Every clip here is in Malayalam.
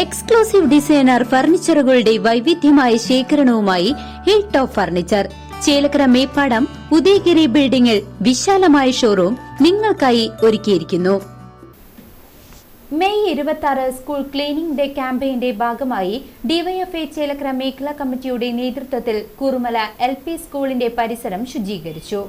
എക്സ്ക്ലൂസീവ് ഡിസൈനർ ഫർണിച്ചറുകളുടെ വൈവിധ്യമായ ശേഖരണവുമായി hill top furniture Chelakkara Meppadam Udayagiri ബിൽഡിംഗിൽ വിശാലമായ ഷോറൂം നിങ്ങൾക്കായി ഒരുക്കിയിരിക്കുന്നു. മെയ് ഇരുപത്തി ആറ് സ്കൂൾ ക്ലീനിംഗ് ഡേ ക്യാമ്പയിന്റെ ഭാഗമായി ഡിവൈഎഫ്എ ചേലക്കര മേഖലാ കമ്മിറ്റിയുടെ നേതൃത്വത്തിൽ കുറുമല എൽ പി സ്കൂളിന്റെ പരിസരം ശുചീകരിച്ചു.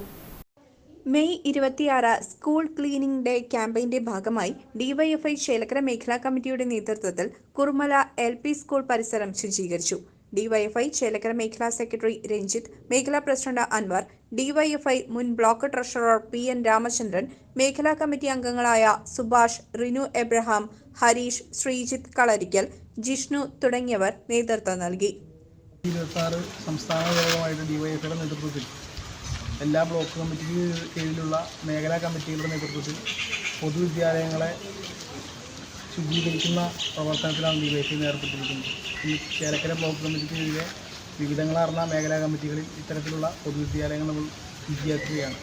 മെയ് ഇരുപത്തിയാറ് സ്കൂൾ ക്ലീനിംഗ് ഡേ ക്യാമ്പയിന്റെ ഭാഗമായി ഡിവൈഎഫ്ഐ ശേലക്കര മേഖലാ കമ്മിറ്റിയുടെ നേതൃത്വത്തിൽ കുർമല എൽ പി സ്കൂൾ പരിസരം ശുചീകരിച്ചു. ഡിവൈഎഫ്ഐ ശേലക്കര മേഖലാ സെക്രട്ടറി രഞ്ജിത്ത് മേഖലാ പ്രസിഡന്റ് അൻവർ ഡിവൈഎഫ്ഐ മുൻ block treasurer P N Ramachandran മേഖലാ കമ്മിറ്റി അംഗങ്ങളായ സുഭാഷ് റിനു എബ്രഹാം ഹരീഷ് ശ്രീജിത്ത് കളരിക്കൽ ജിഷ്ണു തുടങ്ങിയവർ നേതൃത്വം നൽകി. നേതൃത്വത്തിൽ എല്ലാ ബ്ലോക്ക് കമ്മിറ്റിക്ക് കീഴിലുള്ള മേഖലാ കമ്മിറ്റികളുടെ നേതൃത്വത്തിൽ പൊതുവിദ്യാലയങ്ങളെ ശുചീകരിക്കുന്ന പ്രവർത്തനത്തിലാണ് ഡിവൈഎഫ്ഐ ഏർപ്പെട്ടിരിക്കുന്നത്. ഈ ചേലക്കര ബ്ലോക്ക് കമ്മിറ്റിക്ക് കീഴിലെ വിവിധങ്ങളാർന്ന മേഖലാ കമ്മിറ്റികളിൽ ഇത്തരത്തിലുള്ള പൊതുവിദ്യാലയങ്ങൾ നമ്മൾ ശുചിയാക്കുകയാണ്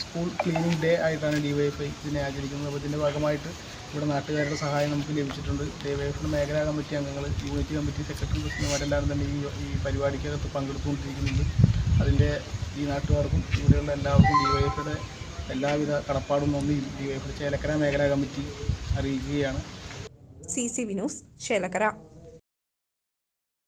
സ്കൂൾ ക്ലീനിങ് ഡേ ആയിട്ടാണ് ഡിവൈഎഫ്ഐ ഇതിനെ ആചരിക്കുന്നത്. അപ്പോൾ ഇതിന്റെ ഭാഗമായിട്ട് ഇവിടെ നാട്ടുകാരുടെ സഹായം നമുക്ക് ലഭിച്ചിട്ടുണ്ട്. ഡിവൈഎഫിന്റെ മേഖലാ കമ്മിറ്റി അംഗങ്ങൾ യൂണിറ്റ് കമ്മിറ്റി സെക്രട്ടറി പ്രസിഡന്റുമാരെല്ലാവരും തന്നെ ഈ ഈ പരിപാടിക്കകത്ത് പങ്കെടുത്തുകൊണ്ടിരിക്കുന്നുണ്ട്. അതിന്റെ ഈ നാട്ടുകാർക്കും ഇവിടെയുള്ള എല്ലാവർക്കും ഡിവൈഎഫിയുടെ എല്ലാവിധ കടപ്പാടും നന്ദിയും ഡിവൈഎഫിയുടെ ചേലക്കര മേഖലാ കമ്മിറ്റി അറിയിക്കുകയാണ്. C C Vinoos Chelakkara.